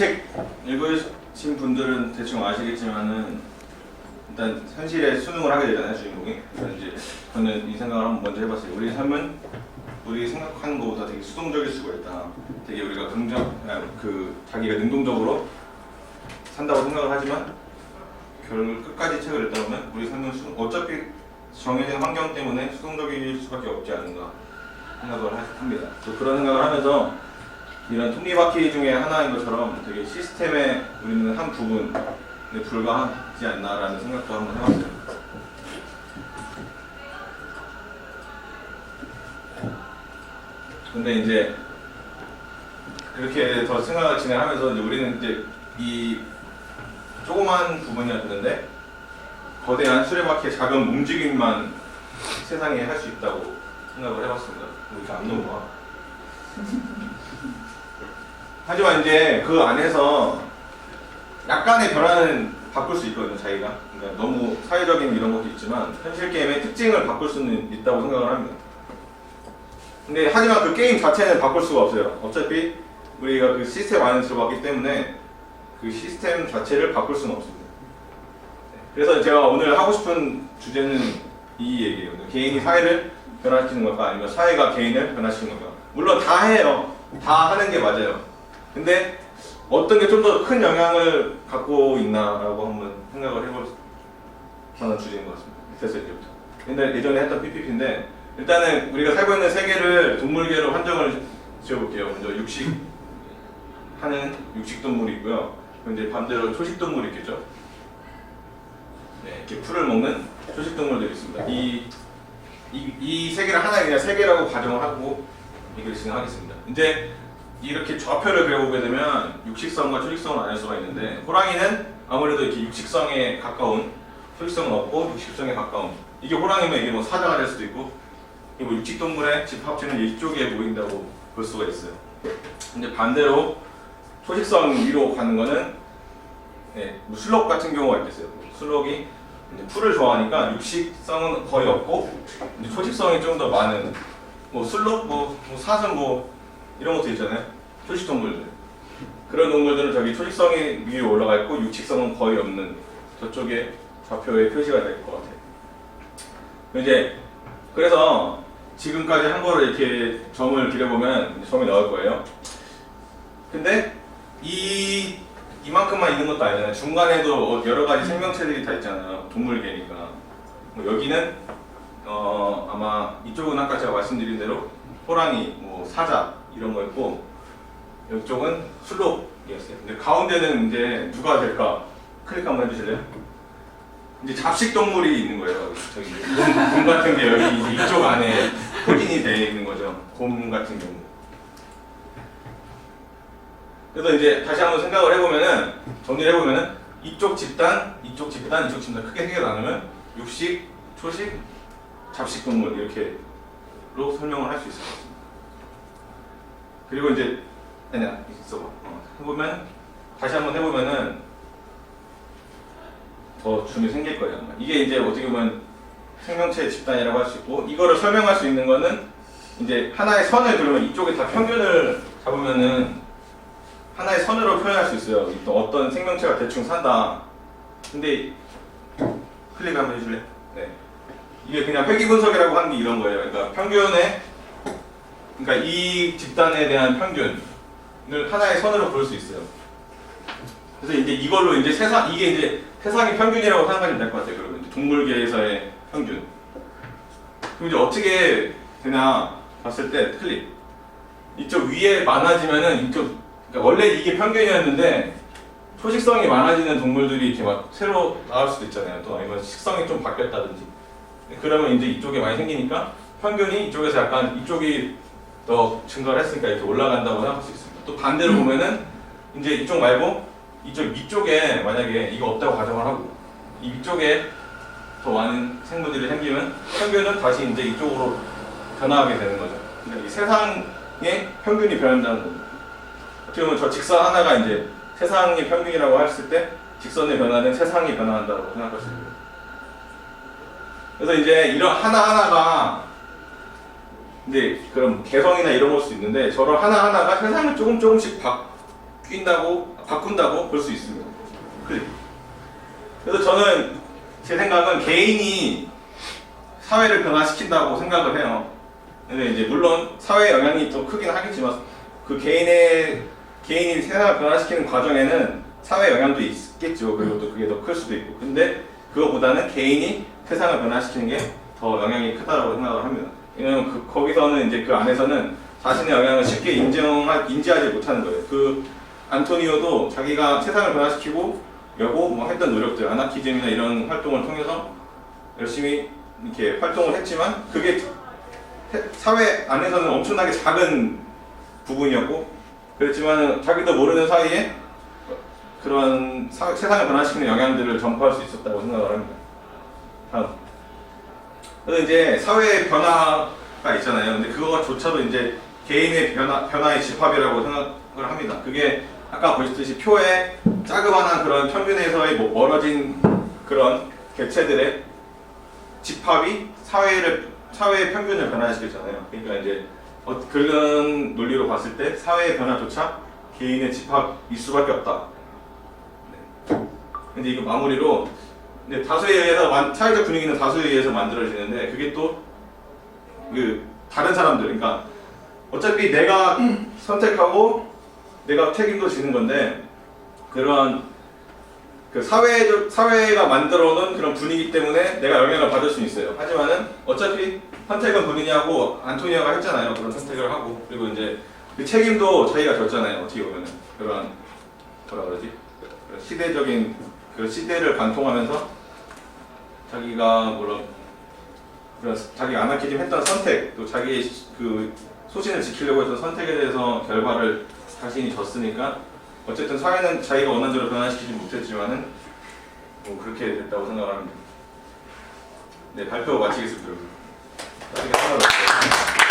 책 읽으신 분들은 대충 아시겠지만은 일단 현실에 수능을 하게 되잖아요 주인공이. 그래서 이제 저는 이 생각을 한번 먼저 해봤어요. 우리 삶은 우리 생각하는 것보다 되게 수동적일 수가 있다. 되게 우리가 긍정, 아, 그 자기가 능동적으로 산다고 생각을 하지만 결국 끝까지 책을 읽다 보면 우리 삶은 수, 어차피 정해진 환경 때문에 수동적일 수밖에 없지 않은가 생각을 하- 합니다. 또 그런 생각을 하면서 이런 톱니바퀴 중에 하나인 것처럼 되게 시스템의 우리는 한 부분에 불과하지 않나라는 생각도 한번 해봤어요. 근데 이제 그렇게 더 생각을 진행하면서 이제 우리는 이제 이 조그만 부분이었는데 거대한 수레바퀴의 작은 움직임만 세상에 할 수 있다고 생각을 해봤습니다. 뭐 이렇게 안 넘어가. 하지만 이제 그 안에서 약간의 변화는 바꿀 수 있거든요, 자기가. 그러니까 너무 사회적인 이런 것도 있지만 현실 게임의 특징을 바꿀 수는 있다고 생각을 합니다. 근데 하지만 그 게임 자체는 바꿀 수가 없어요. 어차피 우리가 그 시스템 안에 들어갔기 때문에 그 시스템 자체를 바꿀 수는 없습니다. 네. 그래서 제가 오늘 하고 싶은 주제는 이 얘기예요. 개인이 사회를 변화시키는 걸까 아니면 사회가 개인을 변화시키는 걸까. 물론 다 해요. 다 하는 게 맞아요. 근데 어떤 게 좀 더 큰 영향을 갖고 있나라고 한번 생각을 해볼 만한 주제인 것 같습니다. 밑에서 이제부터. 옛날 예전에 했던 PPP인데 일단은 우리가 살고 있는 세계를 동물계로 한정을 지어볼게요. 먼저 육식 하는 육식 동물이 있고요. 이제 반대로 초식 동물이 있겠죠. 네, 이렇게 풀을 먹는 초식 동물들이 있습니다. 이, 이, 이 세계를 하나의 그냥 세계라고 가정을 하고 얘기를 진행하겠습니다. 이제 이렇게 좌표를 그려보게 되면 육식성과 초식성을 나눌 수가 있는데 호랑이는 아무래도 이렇게 육식성에 가까운 초식성은 없고 육식성에 가까운 이게 호랑이면 이게 뭐 사자가 될 수도 있고 이게 뭐 육식동물의 집합체는 이쪽에 보인다고 볼 수가 있어요. 근데 반대로 초식성 위로 가는 거는 네, 뭐 술록 같은 경우가 있겠어요. 이제 풀을 좋아하니까 육식성은 거의 없고 이제 초식성이 좀 더 많은 뭐 술록, 뭐, 뭐 사슴 뭐 이런 것도 있잖아요. 초식 동물들. 그런 동물들은 저기 초식성이 위에 올라가 있고 육식성은 거의 없는 저쪽에 좌표에 표시가 될 것 같아요. 이제 그래서 지금까지 한 거를 이렇게 점을 그려보면 점이 나올 거예요. 근데 이 이만큼만 있는 것도 아니잖아요. 중간에도 여러 가지 생명체들이 다 있잖아요. 동물계니까. 뭐 여기는 어 아마 이쪽은 아까 제가 말씀드린 대로 호랑이, 뭐 사자 이런 거 있고 이쪽은 술록이었어요. 근데 가운데는 이제 누가 될까? 클릭 한번 해주실래요? 이제 잡식 동물이 있는 거예요. 저기 곰, 곰 같은 게 여기 이쪽 안에 포진이 되어 있는 거죠. 곰 같은 경우. 그래서 이제 다시 한번 생각을 해보면은 정리를 해보면은 이쪽 집단, 이쪽 집단, 이쪽 집단 크게 세 개로 나누면 육식, 초식, 잡식 동물 이렇게로 설명을 할 수 있을 것 같습니다. 그리고 이제 아니야 있어봐. 어, 해보면 다시 한번 해보면은 더 줌이 생길 거예요. 이게 이제 어떻게 보면 생명체 집단이라고 할 수 있고 이거를 설명할 수 있는 거는 이제 하나의 선을 그러면 이쪽에 다 평균을 잡으면은 하나의 선으로 표현할 수 있어요. 또 어떤 생명체가 대충 산다. 근데 클릭 한번 해줄래? 네. 이게 그냥 회귀 분석이라고 하는 게 이런 거예요. 그러니까 평균의 그러니까 이 집단에 대한 평균을 하나의 선으로 볼 수 있어요. 그래서 이제 이걸로 이제 세상 이게 이제 세상의 평균이라고 생각하시면 될 것 같아요. 그러면 이제 동물계에서의 평균. 그럼 이제 어떻게 되냐 봤을 때 클릭. 이쪽 위에 많아지면은 이쪽 그러니까 원래 이게 평균이었는데 초식성이 많아지는 동물들이 이렇게 막 새로 나올 수도 있잖아요. 또 아니면 식성이 좀 바뀌었다든지. 그러면 이제 이쪽에 많이 생기니까 평균이 이쪽에서 약간 이쪽이 더 증가를 했으니까 이렇게 올라간다고 생각할 수 있습니다. 또 반대로 보면은 이제 이쪽 말고 이쪽 위쪽에 만약에 이거 없다고 가정을 하고 이 위쪽에 더 많은 생물들이 생기면 평균은 다시 이제 이쪽으로 변화하게 되는 거죠. 그러니까 이 세상의 평균이 변한다는 겁니다. 어떻게 보면 저 직선 하나가 이제 세상의 평균이라고 했을 때 직선의 변화는 세상이 변화한다고 생각할 수 있고요. 그래서 이제 이런 하나하나가 이제 그런 개성이나 이런 걸 수 있는데 저런 하나하나가 세상을 조금 조금씩 바뀐다고 바꾼다고 볼 수 있습니다. 그래서 저는 제 생각은 개인이 사회를 변화시킨다고 생각을 해요. 근데 이제 물론 사회 영향이 더 크긴 하겠지만 그 개인의 개인이 세상을 변화시키는 과정에는 사회 영향도 있겠죠. 그리고 또 그게 더 클 수도 있고. 근데 그거보다는 개인이 세상을 변화시키는 게 더 영향이 크다고 생각을 합니다. 왜냐면 그, 거기서는 이제 그 안에서는 자신의 영향을 쉽게 인정하, 인지하지 못하는 거예요. 그 안토니오도 자기가 세상을 변화시키고 여고 뭐 했던 노력들, 아나키즘이나 이런 활동을 통해서 열심히 이렇게 활동을 했지만 그게 태- 사회 안에서는 엄청나게 작은 부분이었고 그랬지만 자기도 모르는 사이에 그런 사- 세상을 변화시키는 영향들을 전파할 수 있었다고 생각을 합니다. 다음. 그래서 이제 사회의 변화가 있잖아요. 근데 그거조차도 이제 개인의 변화, 변화의 집합이라고 생각을 합니다. 그게 아까 보셨듯이 표의 자그마한 그런 평균에서의 뭐 멀어진 그런 객체들의 집합이 사회를 사회의 평균을 변화시켰잖아요. 그러니까 이제 어, 그런 논리로 봤을 때 사회의 변화조차 개인의 집합일 수밖에 없다. 네. 근데 이거 마무리로 근데 다수에 의해서 만- 사회적 분위기는 다수에 의해서 만들어지는데 그게 또 그 다른 사람들 그러니까 어차피 내가 선택하고 내가 책임도 지는 건데 그런 그 사회적 사회가 만들어 놓은 그런 분위기 때문에 내가 영향을 받을 수 있어요. 하지만은 어차피 선택은 본인이 하고 안토니아가 했잖아요. 그런 선택을 하고 그리고 이제 그 책임도 자기가 졌잖아요. 어떻게 보면은 그런 뭐라 그러지? 시대적인 그 시대를 관통하면서 자기가 뭐라 그런 자기 아나키즘 했던 선택 또 자기의 그 소신을 지키려고 했던 선택에 대해서 결과를 자신이 졌으니까 어쨌든 사회는 자기가 원하는 대로 변화시키지 못했지만은 뭐 그렇게 됐다고 생각합니다. 네 발표 마치겠습니다. 나중에 하나 더.